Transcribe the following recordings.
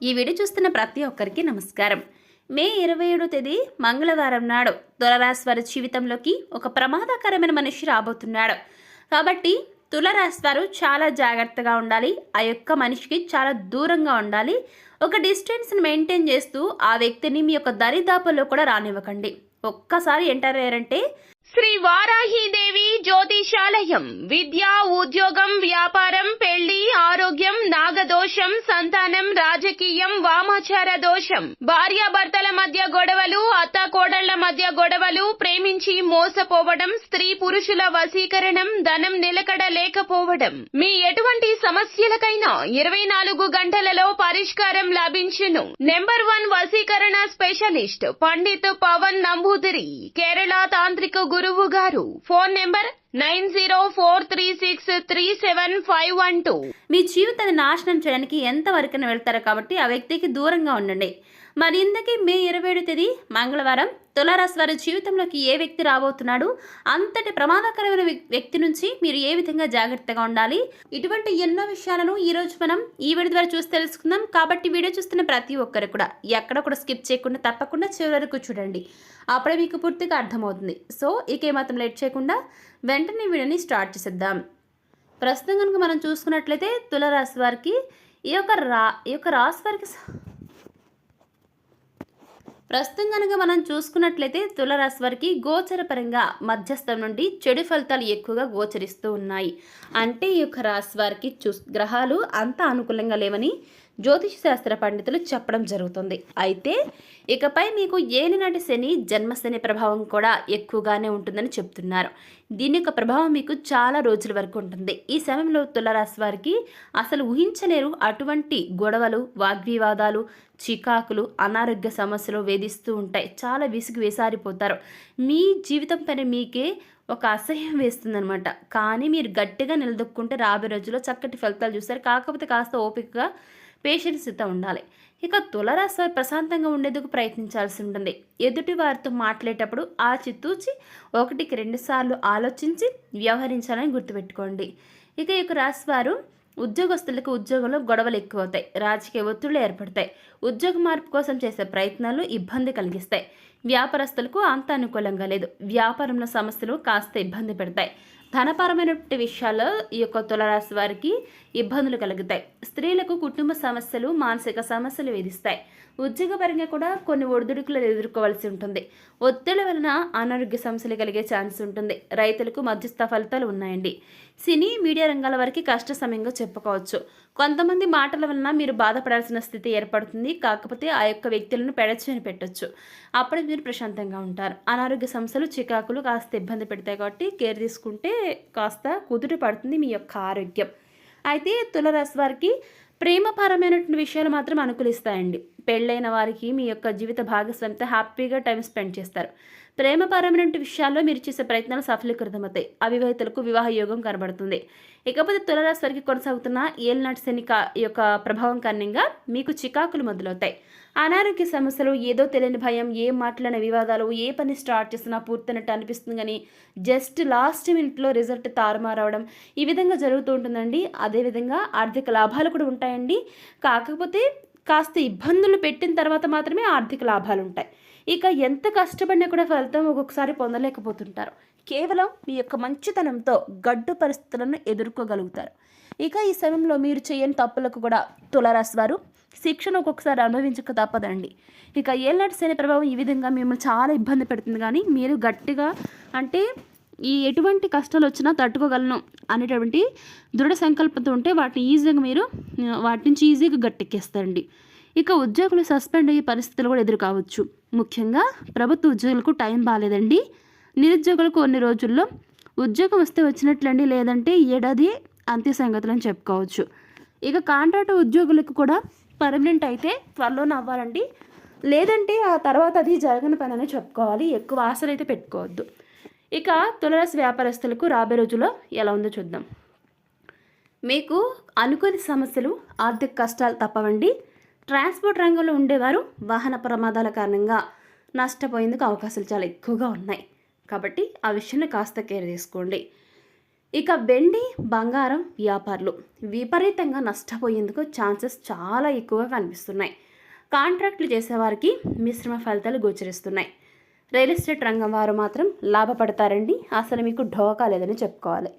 ఈ వీడియో చూస్తున్న ప్రతి ఒక్కరికి నమస్కారం. మే ఇరవై ఏడో తేదీ మంగళవారం నాడు తులరాశి వారి జీవితంలోకి ఒక ప్రమాదకరమైన మనిషి రాబోతున్నాడు. కాబట్టి తులరాశి వారు చాలా జాగ్రత్తగా ఉండాలి ఆ యొక్క మనిషికి చాలా దూరంగా ఉండాలి ఒక డిస్టెన్స్ని మెయింటైన్ చేస్తూ ఆ వ్యక్తిని మీ యొక్క దరిదాపుల్లో కూడా రానివ్వకండి. ఒక్కసారి ఎంటర్ అయ్యారంటే శ్రీ వారాహీదేవి జ్యోతిషాలయం. విద్య ఉద్యోగం వ్యాపారం పెళ్ళి ఆరోగ్యం నాగదోషం సంతానం రాజకీయం వామాచార దోషం. భార్యాభర్తల మధ్య గొడవలు అత్త మధ్య గొడవలు ప్రేమించి మోసపోవడం స్త్రీ పురుషుల వశీకరణం ధనం నిలకడ లేకపోవడం. మీ ఎటువంటి సమస్యలకైనా ఇరవై నాలుగు గంటలలో పరిష్కారం లభించును. నెంబర్ వన్ వశీకరణ స్పెషలిస్ట్ పండిత్ పవన్ నంబూదిరి కేరళ తాంత్రిక గురువు గారు. Phone number nine zero four three six three seven five one two. మీ జీవితాన్ని నాశనం చేయడానికి ఎంతవరకైనా వెళ్తారు కాబట్టి ఆ వ్యక్తికి దూరంగా ఉండండి. మరి ఇంతకీ మే ఇరవై ఏడు తేదీ మంగళవారం. తులారాశి వారి జీవితంలోకి ఏ వ్యక్తి రాబోతున్నాడు? అంతటి ప్రమాదకరమైన వ్యక్- వ్యక్తి నుంచి మీరు ఏ విధంగా జాగ్రత్తగా ఉండాలి? ఇటువంటి ఎన్నో విషయాలను ఈరోజు మనం ఈ వీడియో ద్వారా చూసి తెలుసుకుందాం. కాబట్టి వీడియో చూస్తున్న ప్రతి ఒక్కరు కూడా ఎక్కడ కూడా స్కిప్ చేయకుండా తప్పకుండా చివరి వరకు చూడండి. అప్పుడే మీకు పూర్తిగా అర్థమవుతుంది. సో ఇక లేట్ చేయకుండా వెంటనే వీడియోని స్టార్ట్ చేసేద్దాం. ప్రస్తుతం కనుక మనం చూసుకున్నట్లయితే తులరాశి వారికి ఈ యొక్క రా ఈ యొక్క రాశి వారికి ప్రస్తుతం కనుక మనం చూసుకున్నట్లయితే తులరాశి వారికి గోచరపరంగా మధ్యస్థం నుండి చెడు ఫలితాలు ఎక్కువగా గోచరిస్తూ ఉన్నాయి. అంటే ఈ యొక్క రాశి వారికి చూ గ్రహాలు అంత అనుకూలంగా లేవని జ్యోతిష శాస్త్ర పండితులు చెప్పడం జరుగుతుంది. అయితే ఇకపై మీకు ఏలినాటి శని జన్మశని ప్రభావం కూడా ఎక్కువగానే ఉంటుందని చెప్తున్నారు. దీని యొక్క ప్రభావం మీకు చాలా రోజుల వరకు ఉంటుంది. ఈ సమయంలో తులరాశి వారికి అసలు ఊహించలేరు అటువంటి గొడవలు వాగ్వివాదాలు చికాకులు అనారోగ్య సమస్యలు వేధిస్తూ ఉంటాయి. చాలా విసుగు వేసారిపోతారు. మీ జీవితం పైన మీకే ఒక అసహ్యం వేస్తుందనమాట కానీ మీరు గట్టిగా నిలదొక్కుంటే రాబోయే రోజుల్లో చక్కటి ఫలితాలు చూస్తారు. కాకపోతే కాస్త ఓపికగా పేషెన్స్తో ఉండాలి. ఇక తులరాశి వారు ప్రశాంతంగా ఉండేందుకు ప్రయత్నించాల్సి ఉంటుంది. ఎదుటి వారితో మాట్లాడేటప్పుడు ఆచితూచి ఒకటికి రెండు సార్లు ఆలోచించి వ్యవహరించాలని గుర్తుపెట్టుకోండి. ఇక ఈ యొక్క రాశి వారు ఉద్యోగస్తులకు ఉద్యోగంలో గొడవలు ఎక్కువ అవుతాయి రాజకీయ ఒత్తిళ్ళు ఏర్పడతాయి. ఉద్యోగ మార్పు కోసం చేసే ప్రయత్నాలు ఇబ్బంది కలిగిస్తాయి. వ్యాపారస్తులకు అంత అనుకూలంగా లేదు. వ్యాపారంలో సమస్యలు కాస్త ఇబ్బంది పెడతాయి. ధనపరమైనటువంటి విషయాల్లో ఈ యొక్క తులరాశి వారికి ఇబ్బందులు కలుగుతాయి. స్త్రీలకు కుటుంబ సమస్యలు మానసిక సమస్యలు విధిస్తాయి. ఉద్యోగపరంగా కూడా కొన్ని ఒడిదుడుకులు ఎదుర్కోవాల్సి ఉంటుంది. ఒత్తిడి వలన అనారోగ్య సమస్యలు కలిగే ఛాన్స్ ఉంటుంది. రైతులకు మధ్యస్థ ఫలితాలు ఉన్నాయండి. సినీ మీడియా రంగాల వారికి కష్ట సమయంగా చెప్పుకోవచ్చు. కొంతమంది మాటల వలన మీరు బాధపడాల్సిన స్థితి ఏర్పడుతుంది. కాకపోతే ఆ యొక్క వ్యక్తులను పెడచని పెట్టొచ్చు. అప్పుడే మీరు ప్రశాంతంగా ఉంటారు. అనారోగ్య సమస్యలు చికాకులు కాస్త ఇబ్బంది పెడతాయి కాబట్టి కేర్ తీసుకుంటే కాస్త కుదుట పడుతుంది మీ యొక్క ఆరోగ్యం. అయితే తులరాశి వారికి ప్రేమపరమైనటువంటి విషయాలు మాత్రం అనుకూలిస్తాయండి. పెళ్ళైన వారికి మీ యొక్క జీవిత భాగస్వామితో హ్యాపీగా టైం స్పెండ్ చేస్తారు. ప్రేమపరమైనటువంటి విషయాల్లో మీరు చేసే ప్రయత్నాలు సఫలీకృతమవుతాయి. అవివాహితులకు వివాహ యోగం కనబడుతుంది. ఇకపోతే తులరాశి వారికి కొనసాగుతున్న ఏలినాటి శనిక యొక్క ప్రభావం కారణంగా మీకు చికాకులు మొదలవుతాయి. అనారోగ్య సమస్యలు ఏదో తెలియని భయం ఏ మాట్లాడిన వివాదాలు ఏ పని స్టార్ట్ చేసినా పూర్తయినట్టు అనిపిస్తుంది కానీ జస్ట్ లాస్ట్ మినిట్లో రిజల్ట్ తారుమారవడం ఈ విధంగా జరుగుతూ ఉంటుందండి. అదేవిధంగా ఆర్థిక లాభాలు కూడా ఉంటాయండి. కాకపోతే కాస్త ఇబ్బందులు పెట్టిన తర్వాత మాత్రమే ఆర్థిక లాభాలు ఉంటాయి. ఇక ఎంత కష్టపడినా కూడా ఫలితం ఒక్కొక్కసారి పొందలేకపోతుంటారు. కేవలం మీ యొక్క మంచితనంతో గడ్డు పరిస్థితులను ఎదుర్కోగలుగుతారు. ఇక ఈ సమయంలో మీరు చేయని తప్పులకు కూడా తులరాశి వారు శిక్షను ఒక్కొక్కసారి అనుభవించక తప్పదండి. ఇక ఏళ్ళనాటి శని ప్రభావం ఈ విధంగా మిమ్మల్ని చాలా ఇబ్బంది పెడుతుంది కానీ మీరు గట్టిగా అంటే ఈ ఎటువంటి కష్టాలు వచ్చినా తట్టుకోగలను అనేటువంటి దృఢ సంకల్పంతో ఉంటే వాటిని ఈజీగా మీరు వాటి నుంచి ఈజీగా గట్టెక్కేస్తారండి. ఇక ఉద్యోగులు సస్పెండ్ అయ్యే పరిస్థితులు కూడా ఎదురు కావచ్చు ముఖ్యంగా ప్రభుత్వ ఉద్యోగులకు టైం బాగాలేదండి. నిరుద్యోగులకు కొన్ని రోజుల్లో ఉద్యోగం వస్తే వచ్చినట్లండి లేదంటే ఏడాది అంత్య సంగతులు అని చెప్పుకోవచ్చు. ఇక కాంట్రాక్ట్ ఉద్యోగులకు కూడా పర్మనెంట్ అయితే త్వరలోనే అవ్వాలండి లేదంటే ఆ తర్వాత అది జరగని పని అని చెప్పుకోవాలి. ఎక్కువ ఆశలు అయితే పెట్టుకోవద్దు. ఇక తులరాశి వ్యాపారస్తులకు రాబోయే రోజుల్లో ఎలా ఉందో చూద్దాం. మీకు అనుకోని సమస్యలు ఆర్థిక కష్టాలు తప్పవండి. ట్రాన్స్పోర్ట్ రంగంలో ఉండేవారు వాహన ప్రమాదాల కారణంగా నష్టపోయేందుకు అవకాశాలు చాలా ఎక్కువగా ఉన్నాయి. కాబట్టి ఆ విషయాన్ని కాస్త కేర్ తీసుకోండి ఇక వెండి బంగారం వ్యాపారులు విపరీతంగా నష్టపోయేందుకు ఛాన్సెస్ చాలా ఎక్కువగా కనిపిస్తున్నాయి. కాంట్రాక్టులు చేసేవారికి మిశ్రమ ఫలితాలు గోచరిస్తున్నాయి. రియల్ ఎస్టేట్ రంగం వారు మాత్రం లాభపడతారండి. అసలు మీకు ఢోకా లేదని చెప్పుకోవాలి.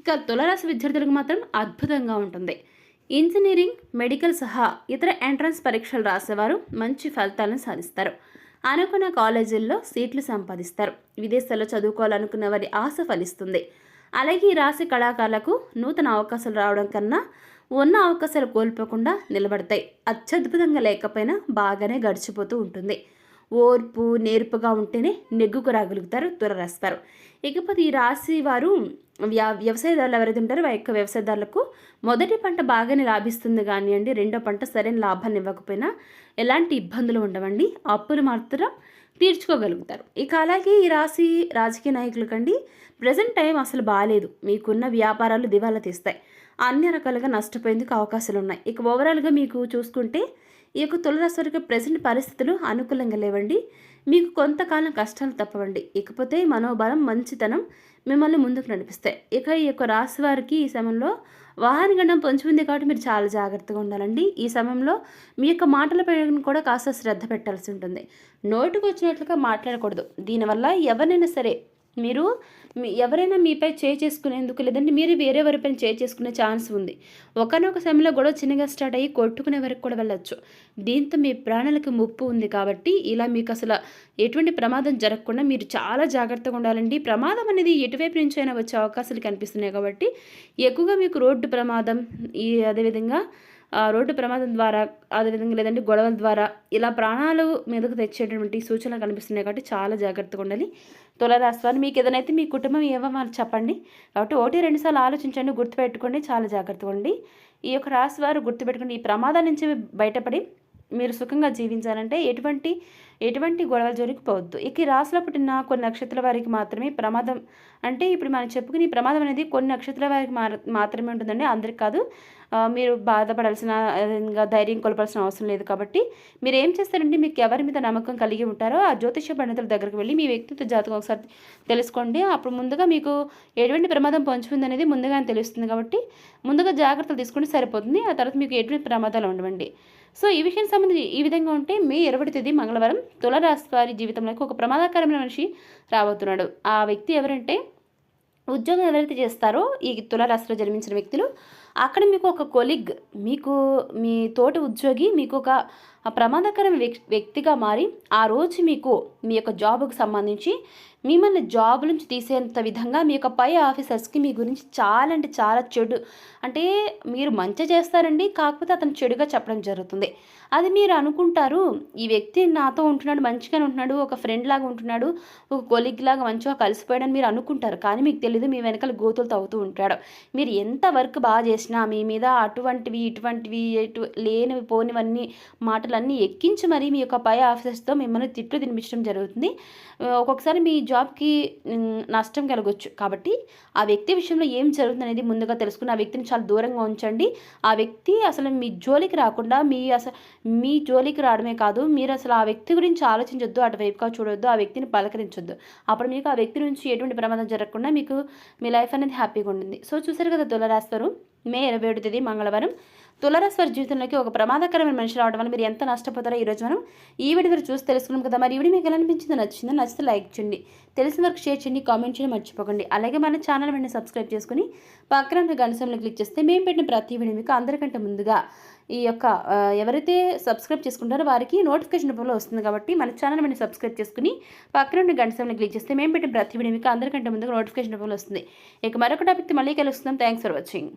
ఇక తులరాశి విద్యార్థులకు మాత్రం అద్భుతంగా ఉంటుంది. ఇంజనీరింగ్ మెడికల్ సహా ఇతర ఎంట్రన్స్ పరీక్షలు రాసేవారు మంచి ఫలితాలను సాధిస్తారు. అనుకున్న కాలేజీల్లో సీట్లు సంపాదిస్తారు. విదేశాల్లో చదువుకోవాలనుకున్న వారి ఆశ ఫలిస్తుంది. అలాగే ఈ రాశి కళాకారులకు నూతన అవకాశాలు రావడం కన్నా ఉన్న అవకాశాలు కోల్పోకుండా నిలబడతాయి. అత్యద్భుతంగా లేకపోయినా బాగానే గడిచిపోతూ ఉంటుంది. ఓర్పు నేర్పుగా ఉంటేనే నెగ్గుకు రాగలుగుతారు తులరాస్తారు ఇకపోతే ఈ రాశి వారు వ్యా వ్యవసాయదారులు ఎవరైతే ఉంటారో ఆ యొక్క వ్యవసాయదారులకు మొదటి పంట బాగానే లాభిస్తుంది కానివ్వండి రెండో పంట సరైన లాభాన్ని ఇవ్వకపోయినా ఎలాంటి ఇబ్బందులు ఉండవండి అప్పులు మాత్రం తీర్చుకోగలుగుతారు. ఇక అలాగే ఈ రాశి రాజకీయ నాయకులకండి ప్రజెంట్ టైం అసలు బాగాలేదు మీకున్న వ్యాపారాలు దివాలా తీస్తాయి. అన్ని రకాలుగా నష్టపోయేందుకు అవకాశాలు ఉన్నాయి ఇక ఓవరాల్గా మీకు చూసుకుంటే ఈ యొక్క తులరాశి వారికి ప్రజెంట్ పరిస్థితులు అనుకూలంగా లేవండి. మీకు కొంతకాలం కష్టాలు తప్పవండి. ఇకపోతే మనోబలం మంచితనం మిమ్మల్ని ముందుకు నడిపిస్తాయి. ఇక ఈ యొక్క రాశి వారికి ఈ సమయంలో వాహన గండం పొంచి ఉంది కాబట్టి మీరు చాలా జాగ్రత్తగా ఉండాలండి. ఈ సమయంలో మీ యొక్క మాటల మాటలపై కూడా కాస్త శ్రద్ధ పెట్టాల్సి ఉంటుంది. నోటుకు వచ్చినట్లుగా మాట్లాడకూడదు. దీనివల్ల ఎవరినైనా సరే మీరు ఎవరైనా మీపై చేయి చేసుకునేందుకు లేదంటే మీరు వేరే వారిపైన చేయి చేసుకునే ఛాన్స్ ఉంది. ఒకనొక సమయంలో గొడవ చిన్నగా స్టార్ట్ అయ్యి కొట్టుకునే వరకు కూడా వెళ్ళొచ్చు. దీంతో మీ ప్రాణాలకు ముప్పు ఉంది కాబట్టి ఇలా మీకు అసలు ఎటువంటి ప్రమాదం జరగకుండా మీరు చాలా జాగ్రత్తగా ఉండాలండి. ప్రమాదం అనేది ఎటువైపు నుంచి అయినా వచ్చే అవకాశాలు కనిపిస్తున్నాయి కాబట్టి ఎక్కువగా మీకు రోడ్డు ప్రమాదం ఈ అదేవిధంగా రోడ్డు ప్రమాదం ద్వారా అదేవిధంగా లేదంటే గొడవల ద్వారా ఇలా ప్రాణాలు మీదకు తెచ్చేటటువంటి సూచనలు కనిపిస్తున్నాయి కాబట్టి చాలా జాగ్రత్తగా ఉండాలి. తులరాశి వారు మీకు ఏదైతే మీ కుటుంబం ఏమో చెప్పండి. కాబట్టి ఒకటి రెండుసార్లు ఆలోచించండి గుర్తుపెట్టుకోండి చాలా జాగ్రత్తగా ఉండి ఈ యొక్క రాశి వారు గుర్తుపెట్టుకోండి ఈ ప్రమాదాల నుంచి బయటపడి మీరు సుఖంగా జీవించాలంటే ఎటువంటి ఎటువంటి గొడవలు జరిగిపోవద్దు. ఇక ఈ పుట్టిన కొన్ని నక్షత్రాల వారికి మాత్రమే ప్రమాదం. అంటే ఇప్పుడు మనం చెప్పుకుని ఈ ప్రమాదం అనేది కొన్ని నక్షత్రాల వారికి మాత్రమే ఉంటుందండి. అందరికి కాదు. మీరు బాధపడాల్సిన ధైర్యం కొలపాల్సిన అవసరం లేదు కాబట్టి మీరు ఏం చేస్తారంటే మీకు ఎవరి మీద నమ్మకం కలిగి ఉంటారో ఆ జ్యోతిష పండితుల దగ్గరికి వెళ్ళి మీ వ్యక్తిత్వ జాతకం ఒకసారి తెలుసుకోండి. అప్పుడు ముందుగా మీకు ఎటువంటి ప్రమాదం పొంచుతుంది అనేది ముందుగానే తెలుస్తుంది కాబట్టి ముందుగా జాగ్రత్తలు తీసుకుంటే సరిపోతుంది. ఆ తర్వాత మీకు ఎటువంటి ప్రమాదాలు ఉండవండి. సో ఈ విషయం సంబంధించి ఈ విధంగా ఉంటే మే ఇరవై తేదీ మంగళవారం తులరాశి వారి జీవితంలోకి ఒక ప్రమాదకరమైన మనిషి రాబోతున్నాడు. ఆ వ్యక్తి ఎవరంటే ఉద్యోగం ఎవరైతే చేస్తారో ఈ తులరాశిలో జన్మించిన వ్యక్తులు అక్కడ మీకు ఒక కొలిగ్ మీకు మీ తోటి ఉద్యోగి మీకు ఒక ప్రమాదకరమైన వ్యక్తిగా మారి ఆ రోజు మీకు మీ యొక్క జాబ్కు సంబంధించి మిమ్మల్ని జాబ్ నుంచి తీసేంత విధంగా మీ యొక్క పై ఆఫీసర్స్కి మీ గురించి చాలా అంటే చాలా చెడు అంటే మీరు మంచి చేస్తారండి కాకపోతే అతను చెడుగా చెప్పడం జరుగుతుంది. అది మీరు అనుకుంటారు ఈ వ్యక్తి నాతో ఉంటున్నాడు మంచిగానే ఉంటున్నాడు ఒక ఫ్రెండ్ లాగా ఉంటున్నాడు ఒక కొలిగ్ లాగా మంచిగా కలిసిపోయాడని మీరు అనుకుంటారు. కానీ మీకు తెలియదు మీ వెనకాల గోతులు తవ్వుతూ ఉంటాడు. మీరు ఎంత వర్క్ బాగా చేసినా మీ మీద అటువంటివి ఇటువంటివి ఎటు లేనివి పోనివన్నీ మాటలన్నీ ఎక్కించి మరీ మీ యొక్క పై ఆఫీసర్స్తో మిమ్మల్ని తిట్లు తినిపించడం జరుగుతుంది. ఒక్కొక్కసారి మీ జాబ్కి నష్టం కలగొచ్చు. కాబట్టి ఆ వ్యక్తి విషయంలో ఏం జరుగుతుంది అనేది ముందుగా తెలుసుకుని ఆ వ్యక్తిని చాలా దూరంగా ఉంచండి. ఆ వ్యక్తి అసలు మీ జోలికి రాకుండా మీ అసలు మీ జోలికి రావడమే కాదు మీరు అసలు ఆ వ్యక్తి గురించి ఆలోచించొద్దు అటువైపుగా చూడొద్దు ఆ వ్యక్తిని పలకరించొద్దు. అప్పుడు మీకు ఆ వ్యక్తి నుంచి ఎటువంటి ప్రమాదం జరగకుండా మీకు మీ లైఫ్ అనేది హ్యాపీగా ఉంటుంది. సో చూసారు కదా తులరాశివారు మే ఇరవై ఏడు తేదీ మంగళవారం. తులరాశి వారి జీవితంలోకి ఒక ప్రమాదకరమైన మనిషి రావడం వల్ల మీరు ఎంత నష్టపోతారో ఈరోజు మనం ఈ వీడియో చూసి తెలుసుకున్నాం కదా. మరి ఈ వీడియో మీకు ఎలా అనిపించిందో నచ్చిందో నచ్చితే లైక్ చేయండి. తెలిసిన వరకు షేర్ చేయండి కామెంట్ చేయండి మర్చిపోకండి. అలాగే మన ఛానల్ వెంటనే సబ్స్క్రైబ్ చేసుకుని పక్కన గణసంలో క్లిక్ చేస్తే మేము పెట్టిన ప్రతి వీడియో మీకు అందరికంటే ముందుగా ఈ యొక్క ఎవరైతే సబ్స్క్రైబ్ చేసుకుంటారో వారికి నోటిఫికేషన్ రూపంలో వస్తుంది కాబట్టి మన ఛానల్ వెంటనే సబ్స్క్రైబ్ చేసుకుని పక్కన ఉన్న క్లిక్ చేస్తే మేము పెట్టిన ప్రతి వీడియో మీకు అందరికంటే ముందుగా నోటిఫికేషన్ రూపంలో వస్తుంది. ఇక మరొక టాపిక్ మళ్ళీ కలుస్తున్నాం థ్యాంక్స్ ఫర్ వాచింగ్.